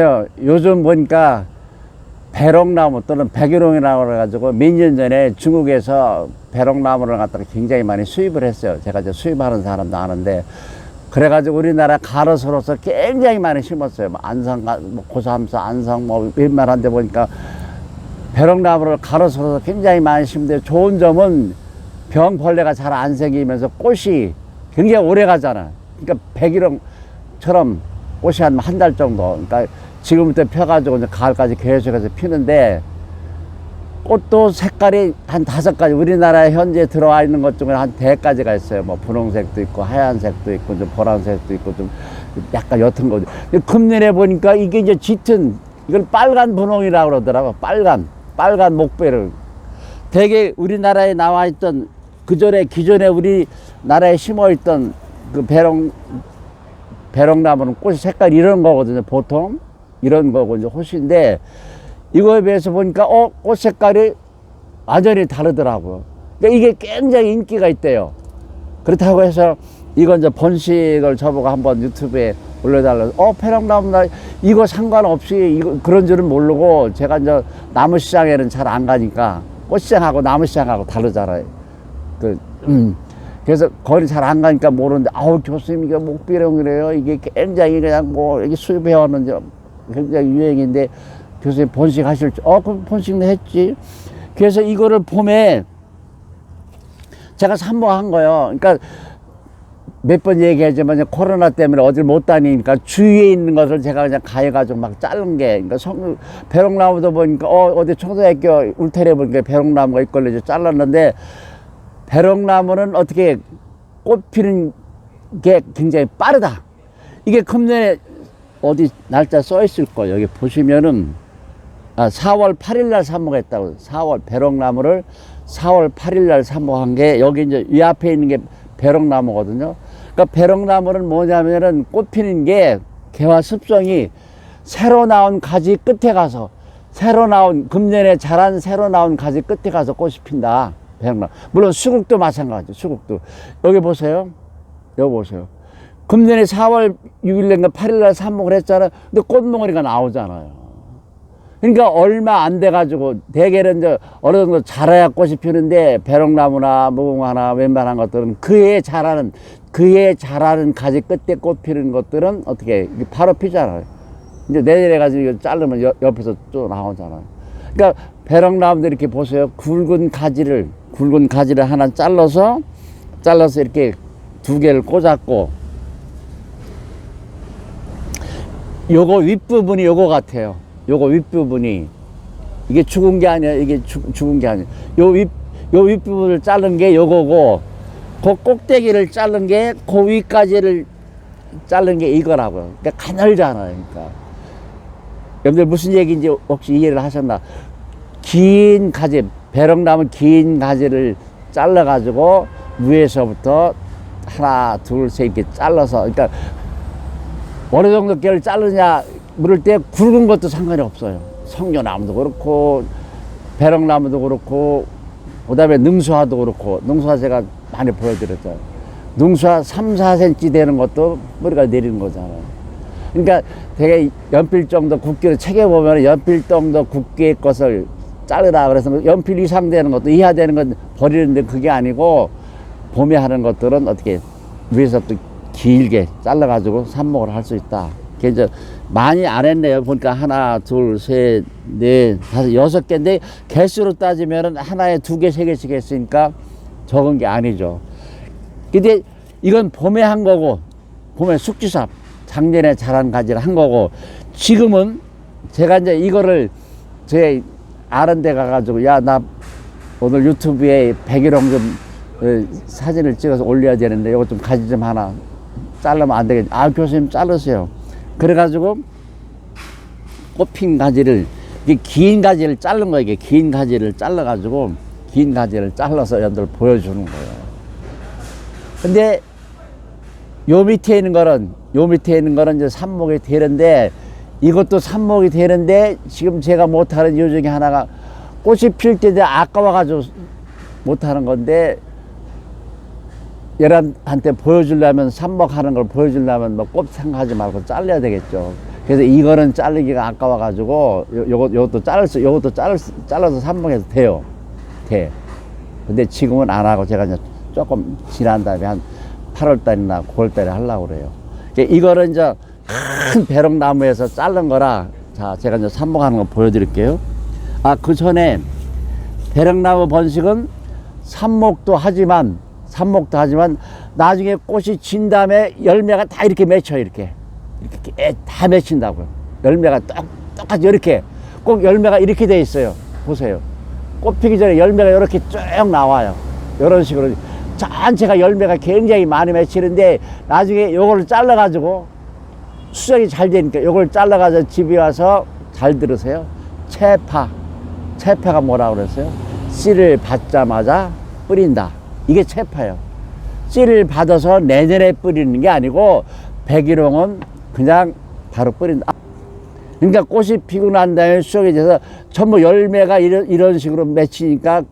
요- 요즘 보니까 배롱나무 또는 백일홍이라고 그래가지고 몇 년 전에 중국에서 배롱나무를 갖다가 굉장히 많이 수입을 했어요. 제가 이제 수입하는 사람도 아는데 그래가지고 우리나라 가로수로서 굉장히 많이 심었어요. 뭐 안성, 뭐 고삼서, 안성 뭐 웬만한 데 보니까 배롱나무를 가로수로서 굉장히 많이 심는데 좋은 점은 병벌레가 잘 안 생기면서 꽃이 굉장히 오래 가잖아. 그러니까 백일홍처럼 꽃이 한 한 달 정도. 그러니까 지금부터 펴가지고 이제 가을까지 계속해서 피는데 꽃도 색깔이 한 다섯 가지 우리나라에 현재 들어와 있는 것 중에 한 대가지가 있어요. 뭐 분홍색도 있고 하얀색도 있고 좀 보라색도 있고 좀 약간 옅은 거. 근데 금년에 보니까 이게 이제 짙은 이걸 빨간 분홍이라고 그러더라고. 빨간 빨간 목배를 대개 우리나라에 나와 있던 그 전에 기존에 우리 나라에 심어 있던 그 배롱 배롱나무는 꽃 색깔 이런 거거든요. 보통 이런 거고 이제 호수인데 이거에 비해서 보니까 어 꽃 색깔이 완전히 다르더라고요. 그러니까 이게 굉장히 인기가 있대요. 그렇다고 해서 이건 이제 번식을 저보고 한번 유튜브에 올려달라. 어 배롱나무 나 이거 상관없이 이거 그런 줄은 모르고 제가 이제 나무 시장에는 잘 안 가니까 꽃 시장하고 나무 시장하고 다르잖아요. 그 음. 그래서 거리 잘 안 가니까 모르는데 아우 교수님 이게 목비룡이래요. 이게 굉장히 그냥 뭐 이게 수입해 왔는지 굉장히 유행인데 교수님 번식하실 줄어 그럼 번식도 했지. 그래서 이거를 봄에 제가 삼모한 거예요. 그러니까 몇 번 얘기하지만 코로나 때문에 어딜 못 다니니까 주위에 있는 것을 제가 그냥 가해가지고 막 자른 게 그러니까 성, 배롱나무도 보니까 어 어디 초등학교 울타리에 보니까 배롱나무가 있걸로 이제 잘랐는데 배롱나무는 어떻게 꽃 피는 게 굉장히 빠르다. 이게 금년에 어디 날짜 써 있을 거예요. 여기 보시면은 아, 4월 8일 날 삽목했다고. 4월 배롱나무를 4월 8일 날 삽목한 게 여기 이제 이 앞에 있는 게 배롱나무거든요. 그러니까 배롱나무는 뭐냐면은 꽃 피는 게 개화 습성이 새로 나온 가지 끝에 가서 새로 나온 금년에 자란 새로 나온 가지 끝에 가서 꽃이 핀다. 배롱나무. 물론 수국도 마찬가지. 수국도 여기 보세요. 여기 보세요. 금년에 4월 6일인가 8일 날 삽목을 했잖아요. 근데 꽃몽어리가 나오잖아요. 그러니까 얼마 안 돼가지고 대개는 이제 어느 정도 자라야 꽃이 피는데 배롱나무나 무궁화나 웬만한 것들은 그해 자라는 그해 자라는 가지 끝에 꽃 피는 것들은 어떻게 바로 피잖아요. 이제 내년에 가지고 이거 자르면 여- 옆에서 또 나오잖아요. 그러니까 배롱나무들 이렇게 보세요. 굵은 가지를 굵은 가지를 하나 잘라서 잘라서 이렇게 두 개를 꽂았고 요거 윗부분이 요거 같아요. 요거 윗부분이 이게 죽은 게 아니야. 이게 죽, 죽은 게 아니야. 요 윗, 요 윗부분을 자른 게 요거고 그 꼭대기를 자른 게 그 위까지를 자른 게 이거라고요. 그러니까 가늘잖아요. 그러니까. 여러분들 무슨 얘기인지 혹시 이해를 하셨나? 긴 가지, 배롱나무 긴 가지를 잘라가지고 위에서부터 하나, 둘, 셋 이렇게 잘라서, 그러니까 어느 정도 깨를 자르냐 물을 때 굵은 것도 상관이 없어요. 성녀나무도 그렇고 배롱나무도 그렇고 그 다음에 능수화도 그렇고 능수화 제가 많이 보여드렸잖아요. 능수화 3, 4cm 되는 것도 뿌리가 내리는 거잖아요. 그러니까 되게 연필 정도 굵기로 책에 보면 연필 정도 굵기의 것을 자르라 그래서 연필 이상 되는 것도 이하 되는 건 버리는데 그게 아니고 봄에 하는 것들은 어떻게 위에서부터 길게 잘라가지고 삽목을 할 수 있다. 그게 이제 많이 안 했네요. 보니까 하나, 둘, 셋, 넷, 다섯, 여섯 개인데 개수로 따지면은 하나에 두 개, 세 개씩 했으니까 적은 게 아니죠. 근데 이건 봄에 한 거고, 봄에 숙지삽, 작년에 자란 가지를 한 거고, 지금은 제가 이제 이거를 제 아는 데 가가지고, 야, 나 오늘 유튜브에 백일홍 좀 어, 사진을 찍어서 올려야 되는데, 이거 좀 가지 좀 하나 자르면 안 되겠 아, 교수님 자르세요. 그래가지고 꽃핀 가지를, 긴 가지를 자른 거예요. 이게 긴 가지를 잘라가지고, 긴 가지를 잘라서 여러분들 보여주는 거예요. 근데 요 밑에 있는 거는 요 밑에 있는 거는 이제 삽목이 되는데 이것도 삽목이 되는데 지금 제가 못하는 이유 중에 하나가 꽃이 필 때 아까워가지고 못하는 건데 여러분한테 보여주려면 삽목하는 걸 보여주려면 뭐 꼽상하지 말고 잘라야 되겠죠. 그래서 이거는 자르기가 아까워가지고 요, 요것, 요것도 자를 수, 요것도 자를 수, 잘라서 삽목해서 돼요. 돼. 근데 지금은 안 하고 제가 이제 조금 지난 다음에 한 8월 달이나 9월 달에 하려고 그래요. 이거는 이제 큰 배롱나무에서 자른 거라 자 제가 이제 삽목하는 거 보여드릴게요. 아 그 전에 배롱나무 번식은 삽목도 하지만 삽목도 하지만 나중에 꽃이 진 다음에 열매가 다 이렇게 맺혀 이렇게 이렇게 깨- 다 맺힌다고요. 열매가 똑, 똑같이 이렇게 꼭 열매가 이렇게 돼 있어요. 보세요. 꽃 피기 전에 열매가 이렇게 쭉 나와요. 이런 식으로 전체가 열매가 굉장히 많이 맺히는데 나중에 요거를 잘라 가지고 수정이 잘 되니까 요걸 잘라가지고 집에 와서 잘 들으세요. 채파. 채파가 뭐라고 그랬어요? 씨를 받자마자 뿌린다. 이게 채파예요. 씨를 받아서 내년에 뿌리는 게 아니고 백일홍은 그냥 바로 뿌린다. 그러니까 꽃이 피고 난 다음에 수정이 돼서 전부 열매가 이런, 이런 식으로 맺히니까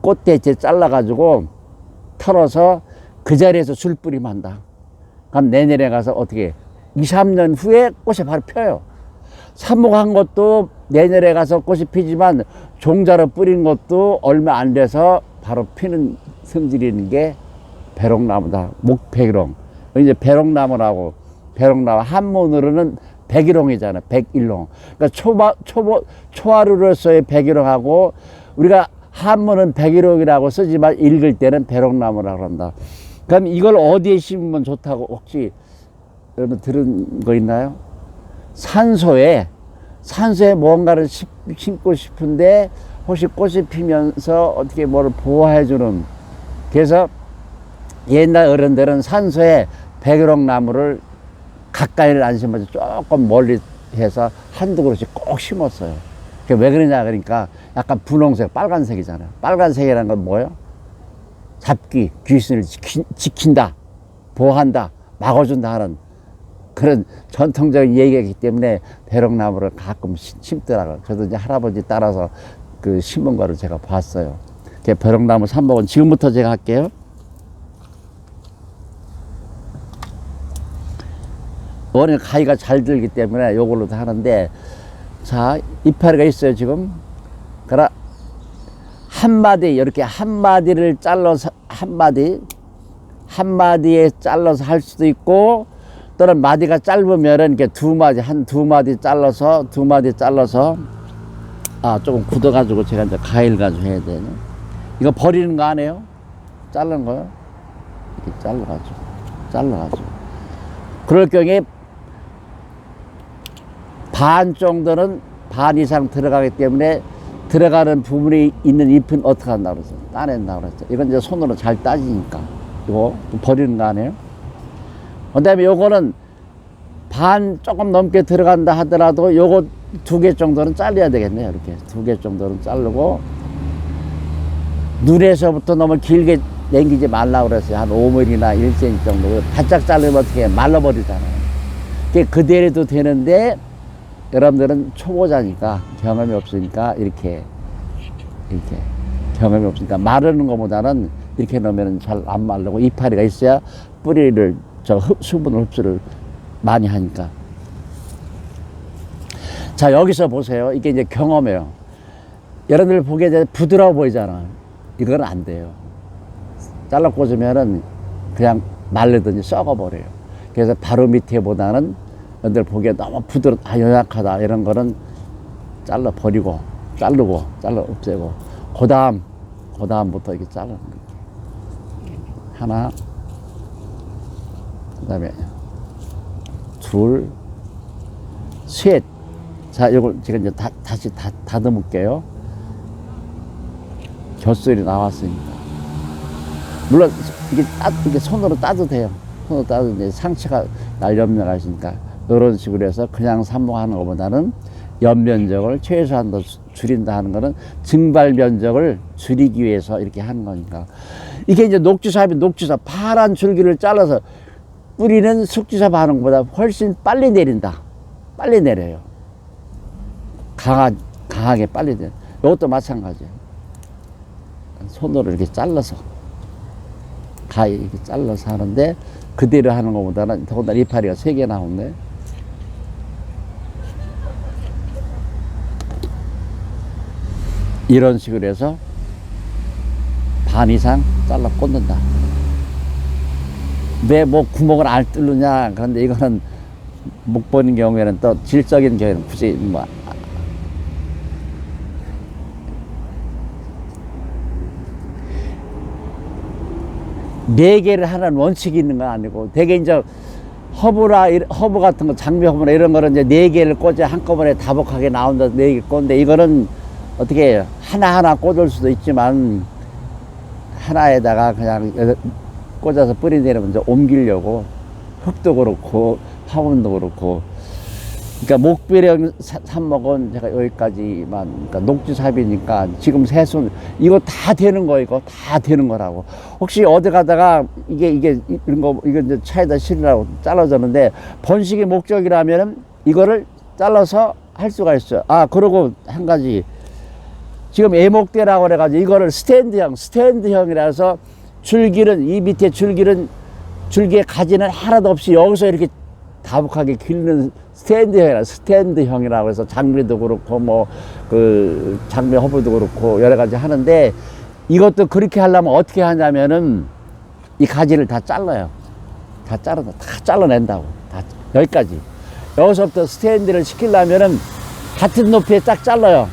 꽃대째 잘라가지고 털어서 그 자리에서 술 뿌리면 한다. 그럼 내년에 가서 어떻게 2, 3년 후에 꽃이 바로 펴요. 삽목한 것도 내년에 가서 꽃이 피지만 종자로 뿌린 것도 얼마 안 돼서 바로 피는 성질이는 게 배롱나무다. 목백일홍. 이제 배롱나무라고 배롱나무 한문으로는 백일홍이잖아. 백일홍. 그러니까 초바, 초보, 초하루로서의 백일홍하고 우리가 한문은 백일홍이라고 쓰지만 읽을 때는 배롱나무라고 한다. 그럼 이걸 어디에 심으면 좋다고 혹시 여러분 들은 거 있나요? 산소에 산소에 뭔가를 심- 심고 싶은데 혹시 꽃이 피면서 어떻게 뭐를 보호해 주는 그래서 옛날 어른들은 산소에 백일홍 나무를 가까이를 안 심어서 조금 멀리 해서 한두 그릇씩 꼭 심었어요. 그게 왜 그러냐 그러니까 약간 분홍색 빨간색이잖아요. 빨간색이라는 건 뭐예요? 잡기 귀신을 지킨, 지킨다 보호한다 막아준다 하는 그런 전통적인 얘기이기 때문에 배롱나무를 가끔 심- 심더라고요. 저도 이제 할아버지 따라서 그 거를 제가 봤어요. 그 배롱나무 삽목은 지금부터 제가 할게요. 원래 가위가 잘 들기 때문에 요걸로도 하는데 자 이파리가 있어요 지금 그러 한 마디 이렇게 한 마디를 잘라서 한 마디 한 마디에 잘라서 할 수도 있고 또는 마디가 짧으면은 이렇게 두 마디 한 두 마디 잘라서 두 마디 잘라서 아 조금 굳어가지고 제가 이제 가위를 가지고 해야 되네 이거 버리는 거 아니에요? 자르는 거요? 이렇게 잘라가지고 잘라가지고 그럴 경우에 반 정도는 반 이상 들어가기 때문에 들어가는 부분이 있는 잎은 어떻게 한다고 그랬어? 따낸다고 그랬죠. 이건 이제 손으로 잘 따지니까. 이거 버리는 거 아니에요? 그 다음에 요거는 반 조금 넘게 들어간다 하더라도 요거 두 개 정도는 잘라야 되겠네요. 이렇게 두 개 정도는 자르고 눈에서부터 너무 길게 당기지 말라고 그랬어요. 한 5mm나 1cm 정도. 바짝 자르면 어떻게 해? 말라버리잖아요. 그게 그대로도 되는데 여러분들은 초보자니까 경험이 없으니까 이렇게 이렇게 경험이 없으니까 마르는 것보다는 이렇게 넣으면 잘 안 마르고 이파리가 있어야 뿌리를 저 흡, 수분 흡수를 많이 하니까. 자 여기서 보세요. 이게 이제 경험이에요. 여러분들 보기에 부드러워 보이잖아. 이건 안 돼요. 잘라 꽂으면은 그냥 말르든지 썩어버려요. 그래서 바로 밑에 보다는 여러분들 보기에 너무 부드럽 아 연약하다. 이런 거는 잘라 버리고 자르고 잘라 없애고. 그 다음 그 다음부터 이렇게 자르는 거예요. 하나 그 다음에 둘 셋. 자, 이걸 제가 이제 다, 다시 다, 다듬을게요. 곁소리 나왔으니까. 물론, 이게 따, 이게 손으로 따도 돼요. 손으로 따도 이제 상처가 날 염려가 있으니까. 이런 식으로 해서 그냥 삽목하는 것보다는 연면적을 최소한 더 수- 줄인다 하는 거는 증발 면적을 줄이기 위해서 이렇게 하는 거니까. 이게 이제 녹주삽이 녹주삽, 파란 줄기를 잘라서 뿌리는 숙지사 반응보다 훨씬 빨리 내린다. 빨리 내려요. 강하, 강하게 빨리 내려. 이것도 마찬가지예요. 손으로 이렇게 잘라서 가위 이렇게 잘라서 하는데 그대로 하는 것보다는 더군다나 이파리가 세 개 나오네. 이런 식으로 해서 반 이상 잘라 꽂는다. 왜 뭐 구멍을 안 뚫느냐? 그런데 이거는 못 보는 경우에는 또 질적인 경우에는 굳이 뭐 네 개를 하는 원칙이 있는 건 아니고 대개 이제 허브라 이- 허브 같은 거 장미 허브나 이런 거는 이제 네 개를 꽂아 한꺼번에 다복하게 나온다 네 개 꽂는데 이거는 어떻게 하나 하나 꽂을 수도 있지만 하나에다가 그냥 꽂아서 뿌리 내리면 이제 옮기려고 흙도 그렇고 화분도 그렇고. 그러니까 목비령 사- 삽목은 제가 여기까지만 그러니까 녹지삽이니까 지금 세순 이거 다 되는 거 이거. 다 되는 거라고. 혹시 어디 가다가 이게 이게 이런 거 이거 이제 차에다 실으라고 잘라졌는데 번식의 목적이라면은 이거를 잘라서 할 수가 있어요. 아 그리고 한 가지. 지금 애목대라고 그래가지고 이거를 스탠드형 스탠드형이라서 줄기는 이 밑에 줄기는 줄기의 가지는 하나도 없이 여기서 이렇게 다복하게 길는 스탠드형이라 스탠드형이라고 해서 장미도 그렇고 뭐 그 장미 허브도 그렇고 여러 가지 하는데 이것도 그렇게 하려면 어떻게 하냐면은 이 가지를 다 잘라요. 다 잘라 다 잘라낸다고 다 여기까지 여기서부터 스탠드를 시키려면은 같은 높이에 딱 잘라요.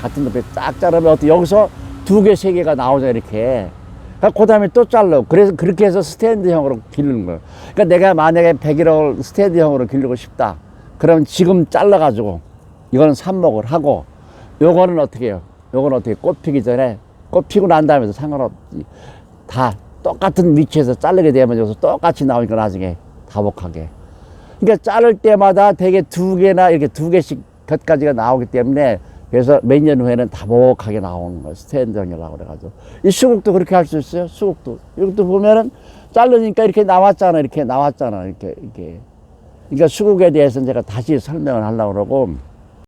같은 높이에 딱 자르면 어떻게 여기서 두 개, 세 개가 나오죠 이렇게. 그 다음에 또 잘라. 그래서 그렇게 해서 스탠드형으로 기르는 거예요. 그러니까 내가 만약에 101을 스탠드형으로 기르고 싶다. 그러면 지금 잘라가지고 이거는 삽목을 하고 요거는 어떻게 해요? 요거는 어떻게 꽃 피기 전에 꽃 피고 난 다음에도 상관없이 다 똑같은 위치에서 자르게 되면 여기서 똑같이 나오니까 나중에 다복하게. 그러니까 자를 때마다 대개 두 개나 이렇게 두 개씩 곁가지가 나오기 때문에 그래서 몇 년 후에는 다복하게 나오는 거예요. 스탠드형이라고 그래가지고. 이 수국도 그렇게 할 수 있어요. 수국도. 이것도 보면은 자르니까 이렇게 나왔잖아. 이렇게 나왔잖아. 이렇게, 이렇게. 그러니까 수국에 대해서는 제가 다시 설명을 하려고 그러고